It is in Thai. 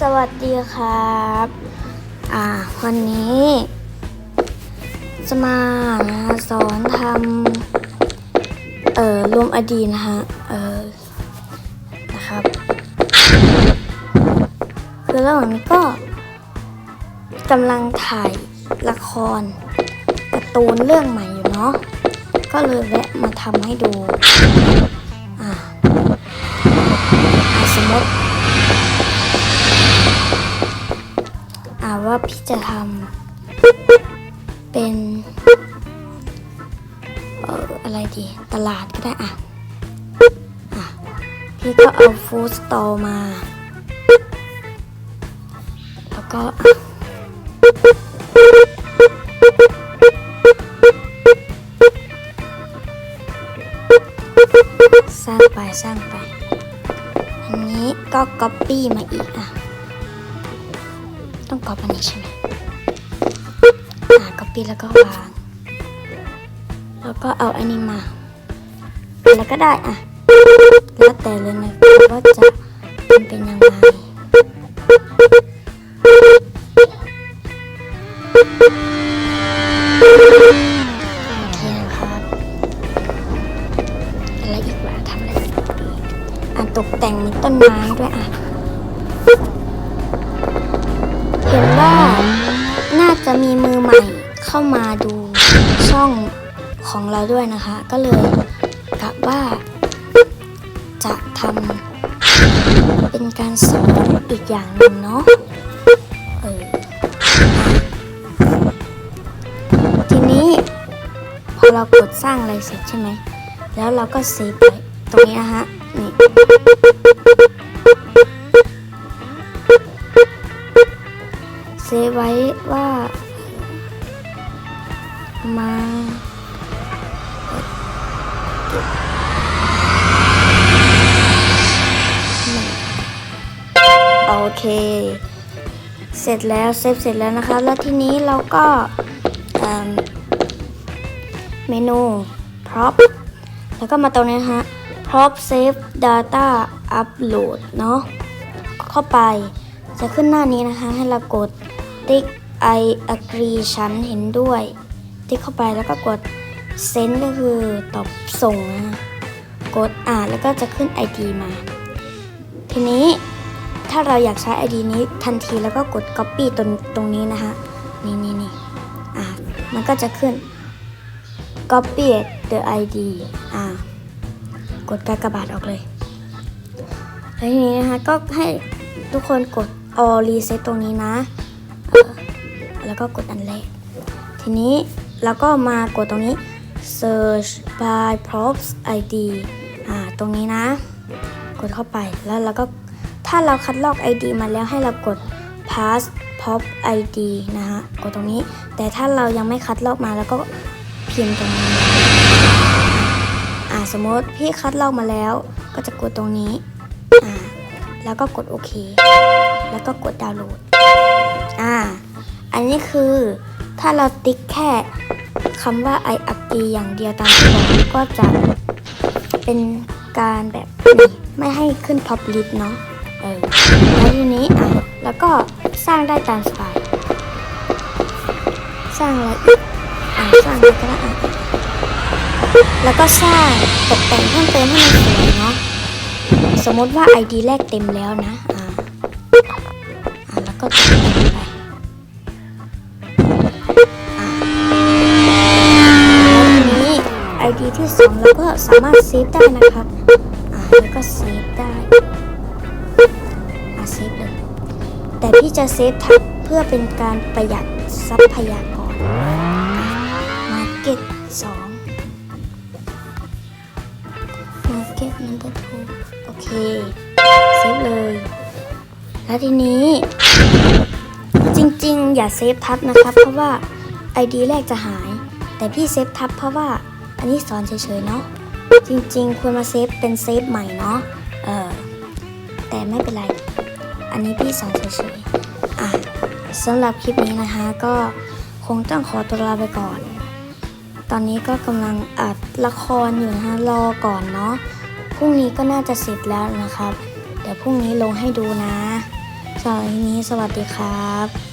สวัสดีครับ อ่า วันนี้จะมาสอนทำเอ่อรวมอดีตนะฮะ เออนะครับ คือระหว่างนี้ก็กำลังถ่ายละครการ์ตูนเรื่องใหม่อยู่เนาะ ก็เลยแวะมาทำให้ดู ว่าพี่จะทำเป็นเอ่ออะไรดีตลาดก็ได้อะอะ พี่ก็เอาฟู้ดสตอร์มา แล้วก็สร้างไปสร้างไป อันนี้ก็ก๊อปปี้มาอีกอะ ต้องก๊อปอันนี้ใช่ไหมอ่าก๊อปปี้แล้วก็วาง แล้วก็เอาอันนี้มา แล้วก็ได้อะ แล้วแต่เลยนะว่าจะมันเป็นยังไงโอเคครับอะไรอีกวะทำอะไรอะตกแต่งมือนต้นไม้ด้วยอะ เข้ามาดูช่องของเราด้วยนะคะ ก็เลยกะว่า จะทำเป็นการสอนอีกอย่างหนึ่งเนาะเออทีนี้ พอเรากดสร้างอะไรเสร็จใช่ไหม แล้วเราก็เซฟไว้ตรงนี้นะฮะนี่เซฟไว้ว่า มาโอเค เสร็จแล้วเซฟเสร็จแล้วนะคะ แล้วทีนี้เราก็เมนู prop แล้วก็มาตรงนี้นะฮะ prop save data upload เนาะเข้าไปจะขึ้นหน้านี้นะคะ ให้เรากดติ๊ก I agree ฉันเห็นด้วย ติ๊กเข้าไปแล้วก็กด send ก็คือตอบส่งนะกดอ่านแล้วก็จะขึ้น ID มา ทีนี้ถ้าเราอยากใช้ ID นี้ทันทีแล้วก็กด copy ตรงตรงนี้นะคะนี่นี่นี่อ่ามันก็จะขึ้น copy the ID อ่ากดกากบาทออกเลยแล้วทีนี้นะคะก็ให้ทุกคนกด all reset ตรงนี้นะ แล้วก็กดอันแรกทีนี้ เราก็มากดตรงนี้ search by props id อ่า ตรงนี้นะ กดเข้าไปแล้วเราก็ถ้าเราคัดลอก id มาแล้วให้เรากด pass pop id นะฮะ กดตรงนี้ แต่ถ้าเรายังไม่คัดลอกมาแล้วก็พิมพ์ตรงนี้ อ่า สมมติพี่คัดลอกมาแล้ว ก็จะกดตรงนี้ อ่า แล้วก็กดโอเค แล้วก็กดดาวน์โหลด อ่า อันนี้คือ ถ้าเราติ๊กแค่คำว่า i a g อย่างเดียวตามที่บอกก็จะเป็นการแบบนี้ไม่ให้ขึ้น top list เนาะเออแล้วทีนี้อะแล้วก็สร้างได้ตามสบายสร้างอะไรอีกอ่าสร้างอะไรก็ได้อะแล้วก็สร้างตกแต่งเพิ่มเติมให้มันสวยเนาะสมมติว่า ID แรกเต็มแล้วนะอ่าอ่าแล้วก็ตกแต่ง ที่สองเราก็สามารถเซฟได้นะครับอ่าแล้วก็เซฟได้อ่าเซฟเลย แต่พี่จะเซฟทับเพื่อเป็นการประหยัดทรัพยากรมาเก็ตสอง Market number two โอเค เซฟเลย แล้วทีนี้จริงๆ อย่าเซฟทับนะครับ เพราะว่า ID แรกจะหาย แต่พี่เซฟทับเพราะว่า อันนี้สอนเฉยๆเนาะ จริงๆ ควรมาเซฟเป็นเซฟใหม่เนาะ เออ แต่ไม่เป็นไร อันนี้พี่สอนเฉยๆ อะสำหรับคลิปนี้นะคะ ก็คงต้องขอตัวลาไปก่อน ตอนนี้ก็กำลังอัดละครอยู่นะคะรอก่อนเนาะ พรุ่งนี้ก็น่าจะเสร็จแล้วนะครับ เดี๋ยวพรุ่งนี้ลงให้ดูนะสำหรับวันนี้สวัสดีครับ